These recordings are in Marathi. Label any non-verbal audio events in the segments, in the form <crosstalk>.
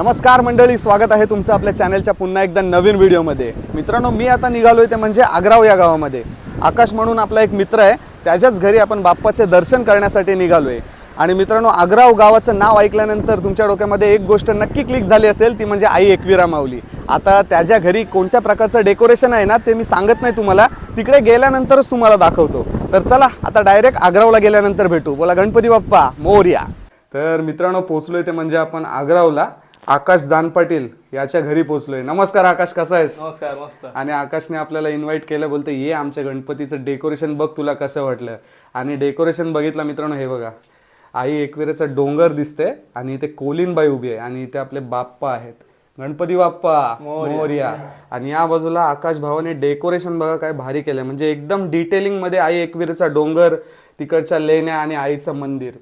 नमस्कार मंडळी स्वागत आहे तुमचं आपल्या चॅनलच्या पुन्हा एकदा नवीन व्हिडिओमध्ये. मित्रांनो मी आता निघालो आहे ते म्हणजे आग्राव या गावामध्ये. आकाश म्हणून आपला एक मित्र आहे त्याच्याच घरी आपण बाप्पाचे दर्शन करण्यासाठी निघालो आहे आणि मित्रांनो आग्राव गावाचं नाव ऐकल्यानंतर तुमच्या डोक्यामध्ये एक गोष्ट नक्की क्लिक झाली असेल ती म्हणजे आई एकविरा माऊली. आता त्याच्या घरी कोणत्या प्रकारचं डेकोरेशन आहे ना ते मी सांगत नाही तुम्हाला. तिकडे गेल्यानंतरच तुम्हाला दाखवतो. तर चला आता डायरेक्ट आग्रावला गेल्यानंतर भेटू. बोला गणपती बाप्पा मोर्या. तर मित्रांनो पोचलोय ते म्हणजे आपण आग्रावला. आकाश दान पाटील याच्या घरी पोचलोय नमस्कार आकाश कसा आहेस? नमस्कार मस्त. आणि आकाशने आपल्याला इन्व्हाइट केलं बोलते ये आमच्या गणपतीचं डेकोरेशन बघ तुला कसं वाटलं. आणि डेकोरेशन बघितलं मित्रांनो हे बघा. आई एकविरेचा डोंगर दिसते आणि इथे कोलिनबाई उभी आहे आणि इथे आपले बाप्पा आहेत. गणपती बाप्पा मोर्या. आणि या बाजूला आकाश भावाने डेकोरेशन बघा काय भारी केलंय. म्हणजे एकदम डिटेलिंगमध्ये आई एकविरेचा डोंगर तिकडच्या लेण्या आणि आईचं मंदिर.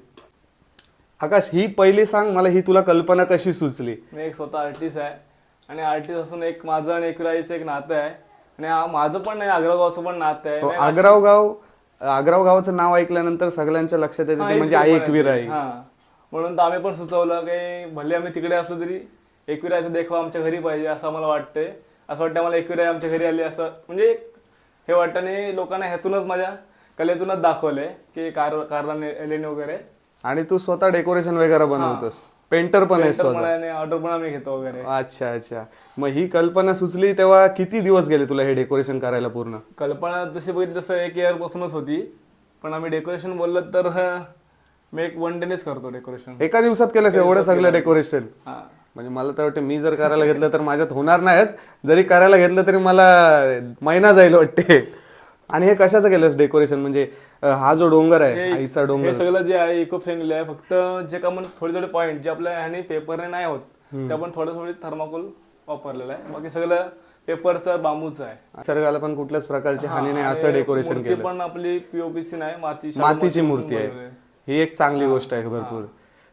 आकाश ही पहिली सांग मला ही तुला कल्पना कशी सुचली? मी एक स्वतः आर्टिस्ट आहे आणि आर्टिस्ट असून एक माझं आणि एकविराईचं एक नातं आहे. आणि हा माझं पण नाही आग्रागावचं पण नातं आहे. हो, आग्राव गाव आग्राव गावाचं नाव ऐकल्यानंतर सगळ्यांच्या लक्षात येते ते म्हणजे आई एकवीर आहे. आई हा. म्हणून तर आम्ही पण सुचवलं की भले आम्ही तिकडे असलो तरी एकविरायचं देखावा आमच्या घरी पाहिजे असं आम्हाला वाटतंय. असं वाटतं मला एकविराई आमच्या घरी आली असं. म्हणजे एक हे वाटतं आणि लोकांना ह्यातूनच माझ्या कलेतूनच दाखवलंय की कार कारला वगैरे. आणि तू स्वतः डेकोरेशन वगैरे बनवतोस. पेंटर पण आहे स्वतः. ऑर्डर पण आम्ही घेतो वगैरे. अच्छा अच्छा. मग ही कल्पना सुचली तेव्हा किती दिवस गेले तुला हे डेकोरेशन करायला पूर्ण? कल्पना जशी बघितली तसं एक इयर पासूनच होती. पण आम्ही डेकोरेशन बोललं तर मी एक वन डेनेच करतो डेकोरेशन. एका दिवसात केलंस एवढं सगळं डेकोरेशन? म्हणजे मला तर वाटतं मी जर करायला घेतलं तर माझ्यात होणार नाहीच. जरी करायला घेतलं तरी मला महिना जाईल वाटते. आणि हे कशाचं केलंस डेकोरेशन म्हणजे अं, हा जो डोंगर आहे आईचा डोंगर. हे सगळं जे आहे इको फ्रेंडली आहे फक्त जे का म्हणून थोडे थोडे पॉईंट जे आपल्या ह्याने पेपरने नाही होत ते आपण थोडं थोडी थर्माकोल वापरलेलं आहे. बाकी सगळं पेपरचं बांबूचं आहे. निसर्गाला पण कुठल्याच प्रकारची हानी नाही असं डेकोरेशन मूर्ती केलं पण आपली पीओपीसी नाही माती मातीची मूर्ती आहे. ही एक चांगली गोष्ट आहे भरपूर.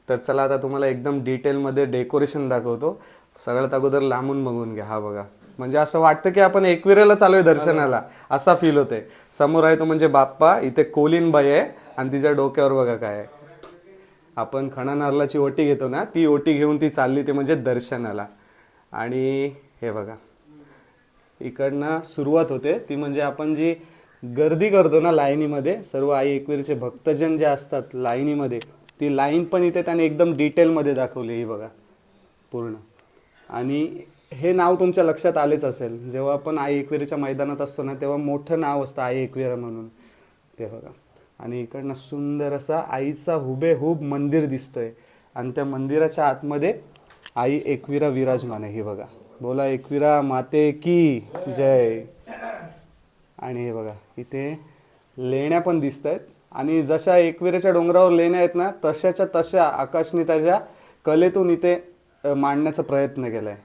तर चला आता तुम्हाला एकदम डिटेलमध्ये डेकोरेशन दाखवतो. सगळ्यात अगोदर लांबून बघून घ्या हा बघा. म्हणजे असं वाटतं की आपण एकविरेला चालू आहे दर्शनाला. असा फील होते समोर आहे तो म्हणजे बाप्पा इथे कोलिनबाई आहे आणि तिच्या डोक्यावर बघा काय आहे. आपण खणा नारळाची ओटी घेतो ना ती ओटी घेऊन ती चालली ते म्हणजे दर्शनाला. आणि हे बघा. इकडनं सुरुवात होते. ती म्हणजे आपण जी गर्दी करतो ना लाईनीमध्ये सर्व आई एकवीरचे भक्तजन जे असतात लाईनीमध्ये ती लाईन पण इथे त्याने एकदम डिटेलमध्ये दाखवली ही बघा. पूर्ण. आणि हे नाव तुमच्या लक्षात आलेच असेल. जेव्हा आपण आई एकविरीच्या मैदानात असतो ना तेव्हा मोठं नाव असतं आई एकविरा म्हणून. ते बघा. आणि इकडनं सुंदर असा आईचा हुबेहूब मंदिर दिसतोय. आणि त्या मंदिराच्या आतमध्ये आई एकविरा विराजमान आहे. हे बघा. बोला एकविरा माते की जय. आणि हे बघा इथे लेण्या पण दिसत आहेत आणि जशा एकविरेच्या डोंगरावर लेण्या आहेत ना तशाच्या तशा आकाशने त्याच्या कलेतून इथे मांडण्याचा प्रयत्न केला आहे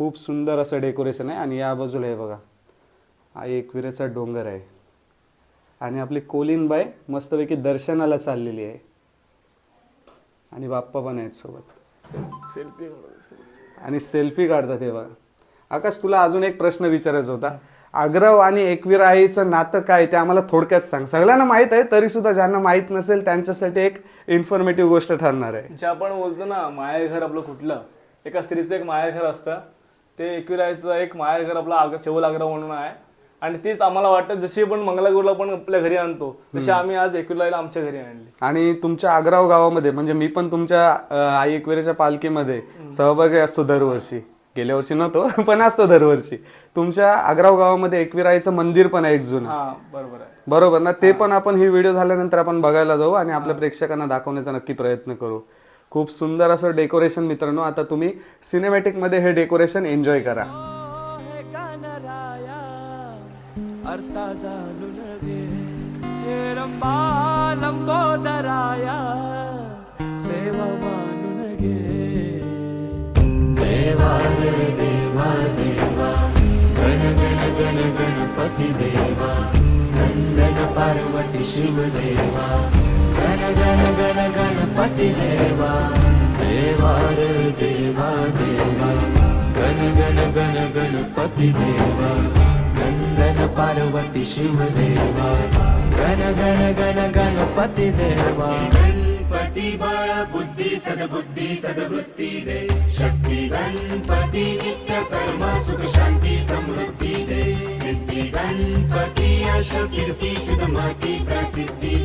खूप सुंदर असं डेकोरेशन आहे. आणि या बाजूला हे बघा. हा एकविरेचा डोंगर आहे. आणि आपली कोलिनबाई मस्तपैकी दर्शनाला चाललेली आहे. आणि बाप्पा पण आहेत सोबत. सेल्फी आणि सेल्फी काढतात हे बघा. आकाश तुला अजून एक प्रश्न विचारायचा होता. आग्रव आणि एकवीर आईचं नातं काय ते आम्हाला थोडक्यात सांग. सगळ्यांना माहीत आहे तरी सुद्धा ज्यांना माहीत नसेल त्यांच्यासाठी एक इन्फॉर्मेटिव्ह गोष्ट ठरणार आहे. जे आपण बोलतो ना माहेरघर आपलं कुठलं? एका स्त्रीचं एक माहेरघर असतं. ते एकविरायचं एक माहेरघर आपलं आग्रा चेवल आग्रा म्हणून आहे. आणि तीच आम्हाला वाटतं जशी आपण मंगलागौरला पण आपल्या घरी आणतो तशी आम्ही आज एकविरायला आमच्या घरी आणली. आणि तुमच्या आग्राव गावामध्ये म्हणजे मी पण तुमच्या अ, आई एकविरेच्या पालखीमध्ये सहभागी असतो दरवर्षी. गेल्या वर्षी नव्हतो <laughs> पण असतो दरवर्षी. तुमच्या आग्राव गावामध्ये एकवीर आईचं मंदिर पण आहे एक जुनं. हा बरोबर आहे. बरोबर ना? ते पण आपण ही व्हिडिओ झाल्यानंतर आपण बघायला जाऊ आणि आपल्या प्रेक्षकांना दाखवण्याचा नक्की प्रयत्न करू. खूप सुंदर असं डेकोरेशन मित्रांनो आता तुम्ही सिनेमॅटिकमध्ये हे डेकोरेशन एन्जॉय करा कानराया अर्था सेवा मानून देवा देवा देवा गण गण गण गणपती देवा नंदन पार्वती शिवदेवा गण गण गण ಪತಿದೇವ ದೇವಾರ ದೇವ ದೇವ. ಗಣ ಗಣ ಗಣ, ಗಣಪತಿ ದೇವ. ಗಂಗನ ಪಾರ್ವತಿ ಶಿವದೇವ. ಗಣ ಗಣ ಗಣ, ಗಣಪತಿ ದೇವ. ಗಣಪತಿ ಬಾಳ ಬುದ್ಧಿ, ಸದ್ಬುದ್ಧಿ, ಸದ್ವೃತ್ತಿ ದೇ ಶಕ್ತಿ, ಗಣಪತಿ, ನಿತ್ಯ ಕರ್ಮ, ಸುಖ, ಶಾಂತಿ, ಸಮೃದ್ಧಿ ದೇ ಸಿದ್ಧಿ ಗಣಪತಿ ಯಶ ಪ್ರಸಿದ್ಧಿ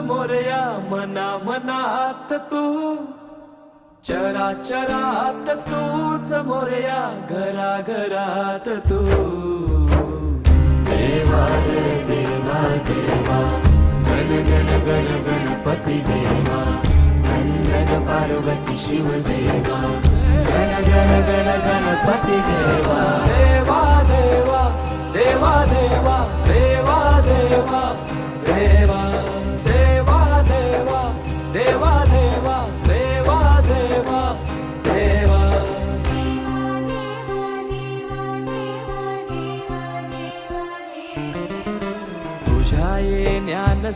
मोरया मना मनात तू. चराचरात तूच मोरया घरा घरात तू. देवा रे देवा देवा. गण गण गण गणपती देवा. गण पार्वती शिव देवा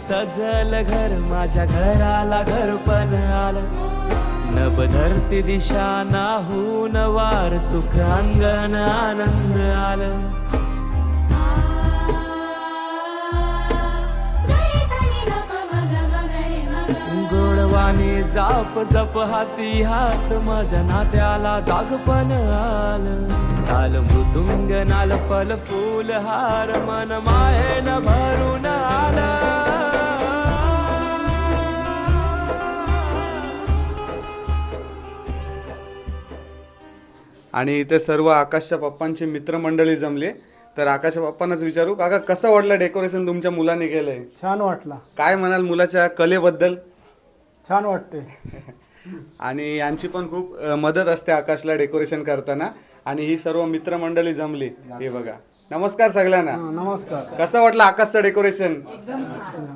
सजल घर माझ्या घराला घर पण आलं नभधरती दिशा नाहून वार सुख अंगण आनंद आलं. गोडवाने जाप जप हाती हात माझ्या नात्याला जागपण आलं. ताल मृदुंग नाल फल फूल हार मन मायेन भरून आला. आणि इथे सर्व आकाशच्या पप्पांची मित्रमंडळी जमली. तर आकाशच्या पप्पांनाच विचारू काका कसं वाटलं डेकोरेशन तुमच्या मुलाने केलंय? छान वाटला. काय म्हणाल मुलाच्या कलेबद्दल? छान वाटते. <laughs> आणि यांची पण खूप अ, मदत असते आकाशला डेकोरेशन करताना. आणि ही सर्व मित्रमंडळी जमली. हे बघा. नमस्कार सगळ्यांना. नमस्कार. कसं वाटलं आकाशचं डेकोरेशन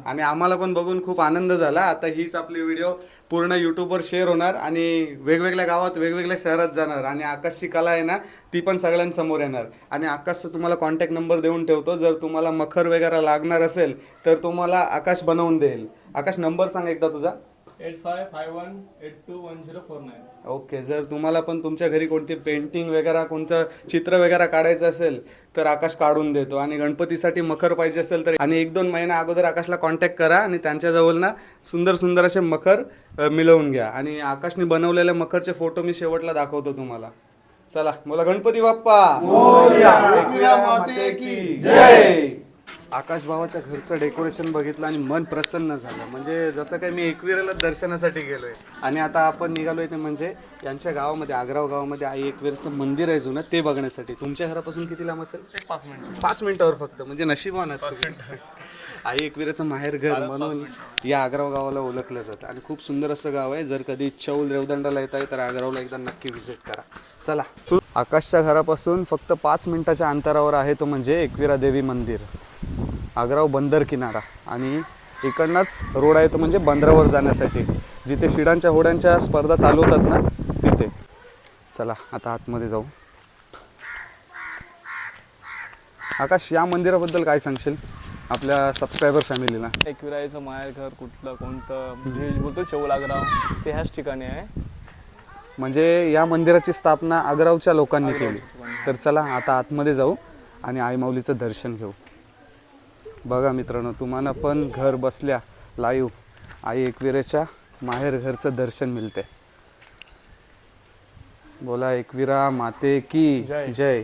आणि आम्हाला पण बघून खूप आनंद झाला. आता हीच आपली व्हिडिओ पूर्ण युट्यूबवर शेअर होणार आणि वेगवेगळ्या गावात वेगवेगळ्या शहरात जाणार. आणि आकाशची कला आहे ना ती पण सगळ्यांसमोर येणार. आणि आकाशचा तुम्हाला कॉन्टॅक्ट नंबर देऊन ठेवतो. जर तुम्हाला मखर वगैरे लागणार असेल तर तुम्हाला आकाश बनवून देईल. आकाश नंबर सांग एकदा तुझा. Eight five five one eight two one zero four nine okay जर तुम्हाला पण तुमच्या घरी कोणती पेंटिंग वगैरे कोणतं चित्र वगैरे काढायचं असेल तर आकाश काढून देतो. आणि गणपतीसाठी मखर पाहिजे असेल तर आणि एक दोन महिना अगोदर आकाशला कॉन्टॅक्ट करा आणि त्यांच्याजवळ ना सुंदर सुंदर असे मखर मिळवून घ्या. आणि आकाशने बनवलेले मखरचे फोटो मी शेवटला दाखवतो तुम्हाला. चला मला गणपती बाप्पा! जय! आकाश भावाच्या घरचं डेकोरेशन बघितलं आणि मन प्रसन्न झालं. म्हणजे जसं काही मी एकविराला दर्शनासाठी गेलोय आणि आता आपण निघालोय ते म्हणजे यांच्या गावामध्ये आग्राव गावामध्ये आई एकवीरचं मंदिर आहे जुनं ते बघण्यासाठी. तुमच्या घरापासून किती लांब असेल? पाच मिनिट. पाच मिनिटावर फक्त म्हणजे नशिबान आई एकविराचं माहेर घर म्हणून या आग्राव गावाला ओळखलं जातं. आणि खूप सुंदर असं गाव आहे. जर कधी चौल रेवदंडाला येत आहे तर आग्रावला एकदा नक्की व्हिजिट करा. चला. आकाशच्या घरापासून फक्त पाच मिनिटाच्या अंतरावर आहे तो म्हणजे एकविरा देवी मंदिर. आग्राव बंदर किनारा आणि इकडनंच रोड आहे तो म्हणजे बंदरावर जाण्यासाठी. जिथे शिडांच्या होड्यांच्या स्पर्धा चालू होतात ना तिथे. चला आता आतमध्ये जाऊ. आकाश या मंदिराबद्दल काय सांगशील? आपल्या सबस्क्रायबर फॅमिलीला एकविरायचं माहेर घर कुठलं कोणतं जे बोलतो चौलागराव ते ह्याच ठिकाणी आहे. म्हणजे या मंदिराची स्थापना आग्रावच्या लोकांनी केली. तर चला आता आतमध्ये जाऊ आणि आई माऊलीचं दर्शन घेऊ. बघा मित्रांनो तुम्हाला पण घर बसल्या लाईव्ह आई एकविरेच्या माहेर घरचं दर्शन मिळते बोला एकविरा माते की जय. जय.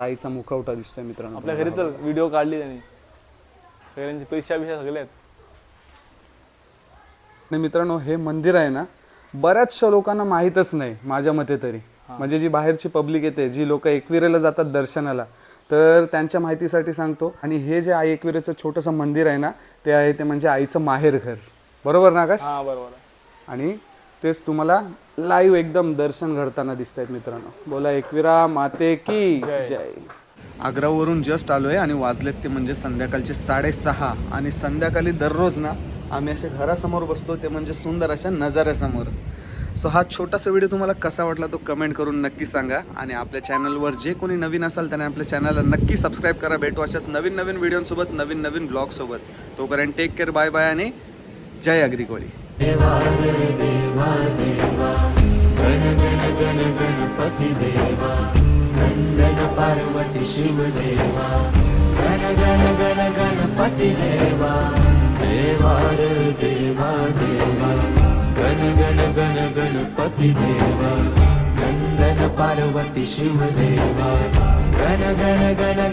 आईचा मुखवटा दिसतोय मित्रांनो आपल्या घरी चल व्हिडिओ काढली त्यांनी. सगळ्यांची परीक्षा बिशा सगळ्या आहेत मित्रांनो हे मंदिर आहे ना बऱ्याचशा लोकांना माहीतच नाही माझ्या मते तरी. म्हणजे जी बाहेरची पब्लिक येते जी लोक एकविरेला जातात दर्शनाला तर त्यांच्या माहितीसाठी सांगतो. आणि हे जे आई एकविरेचं छोटंसं मंदिर आहे ना ते आहे ते म्हणजे आईचं माहेर घर. बरोबर ना आकाश? हा बरोबर. आणि तेच तुम्हाला लाईव्ह एकदम दर्शन घडताना दिसत आहेत मित्रांनो. बोला एकविरा माते की जय. आग्रावरून जस्ट आलोय आणि वाजलेत ते म्हणजे संध्याकाळचे साडेसहा. आणि संध्याकाळी दररोज ना आम्ही असे घरासमोर बसतो ते म्हणजे सुंदर अशा नजाऱ्यासमोर. सो हा छोटासा व्हिडिओ तुम्हाला कसा वाटला तो कमेंट करून नक्की सांगा आणि आपल्या चॅनलवर जे कोणी नवीन असाल त्याने आपल्या चॅनलला नक्की सबस्क्राईब करा भेटू अशाच नवीन नवीन व्हिडिओसोबत नवीन नवीन ब्लॉगसोबत तोपर्यंत टेक केअर बाय बाय आणि जय अग्रिकोळी देवा देवा देवा गण गण गण गणपती देवा गण पार्वती शिव देवा गण गण